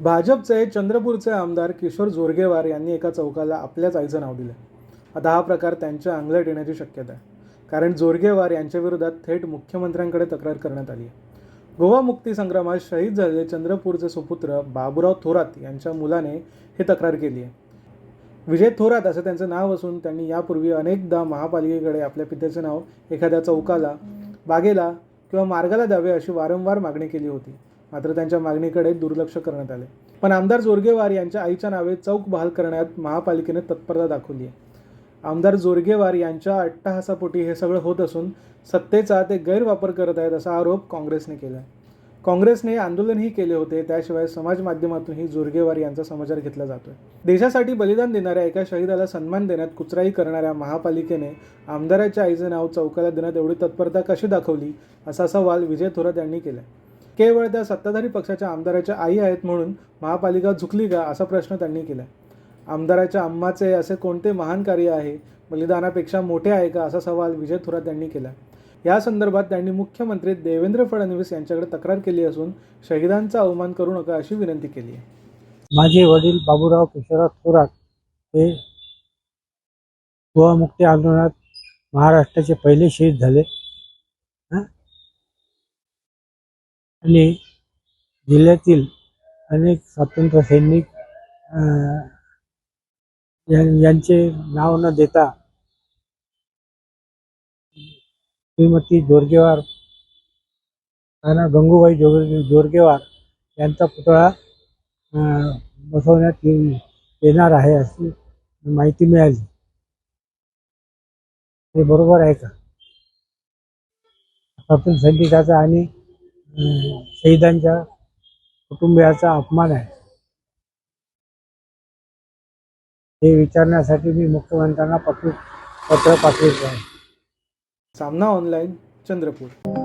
भाजपचे चंद्रपूरचे आमदार किशोर जोरगेवार यांनी एका चौकाला आपल्याच आईचं नाव दिलं. आता हा प्रकार त्यांच्या अंगलट येण्याची शक्यता आहे. कारण जोरगेवार यांच्याविरोधात थेट मुख्यमंत्र्यांकडे तक्रार करण्यात आली आहे. गोवा मुक्ती संग्रामात शहीद झालेले चंद्रपूरचे सुपुत्र बाबुराव थोरात यांच्या मुलाने हे तक्रार केली आहे. विजय थोरात असं त्यांचं नाव असून त्यांनी यापूर्वी अनेकदा महापालिकेकडे आपल्या पित्याचे नाव एखाद्या चौकाला बागेला किंवा मार्गाला द्यावे अशी वारंवार मागणी केली होती. मात्र त्यांच्या मागणीकडे दुर्लक्ष करण्यात आले. पण आमदार जोरगेवार यांच्या आईच्या नावे चौक बहाल करण्यात महापालिकेने तत्परता दाखवली आहे. आमदार जोरगेवार यांच्या अट्टहासापोटी हे सगळं होत असून सत्तेचा ते गैरवापर करत आहेत असा आरोप काँग्रेसने केला आहे काँग्रेसने आंदोलनही केले होते त्याशिवाय समाज माध्यमातूनही जोरगेवार यांचा समाचार घेतला जातोय. देशासाठी बलिदान देणाऱ्या एका शहीदाला सन्मान देण्यात कुचराई करणाऱ्या महापालिकेने आमदाराच्या आईचे नाव चौकाला देण्यात एवढी तत्परता कशी दाखवली असा सवाल विजय थोरात यांनी केला केवळ त्या सत्ताधारी पक्षाच्या आमदाराच्या आई आहेत म्हणून महापालिका झुकली का असा प्रश्न त्यांनी केला. आमदाराच्या अम्माचे असे कोणते महान कार्य आहे? बलिदानापेक्षा मोठे आहे का? असा सवाल विजय थोरात यांनी केला. या संदर्भात त्यांनी मुख्यमंत्री देवेंद्र फडणवीस यांच्याकडे तक्रार केली असून शहीदांचा अवमान करू नका अशी विनंती केली आहे. माझे वडील बाबूराव केशवराव थोरात हे गोवामुक्ती आंदोलनात महाराष्ट्राचे पहिले शहीद झाले हं? आणि जिल्ह्यातील अनेक स्वातंत्र्य सैनिक अं, यांचे नाव न देता श्रीमती जोरगेवार राणा गंगूबाई जोर जोरगेवार यांचा पुतळा अं, बसवण्यात येणार आहे अशी माहिती मिळाली. हे बरोबर आहे का? स्वातंत्र्य सैनिकाचा आणि शहीदांच्या कुटुंबियाचा अपमान आहे. हे विचारण्यासाठी मी मुख्यमंत्र्यांना पत्र पाठवित आहे. सामना ऑनलाईन चंद्रपूर.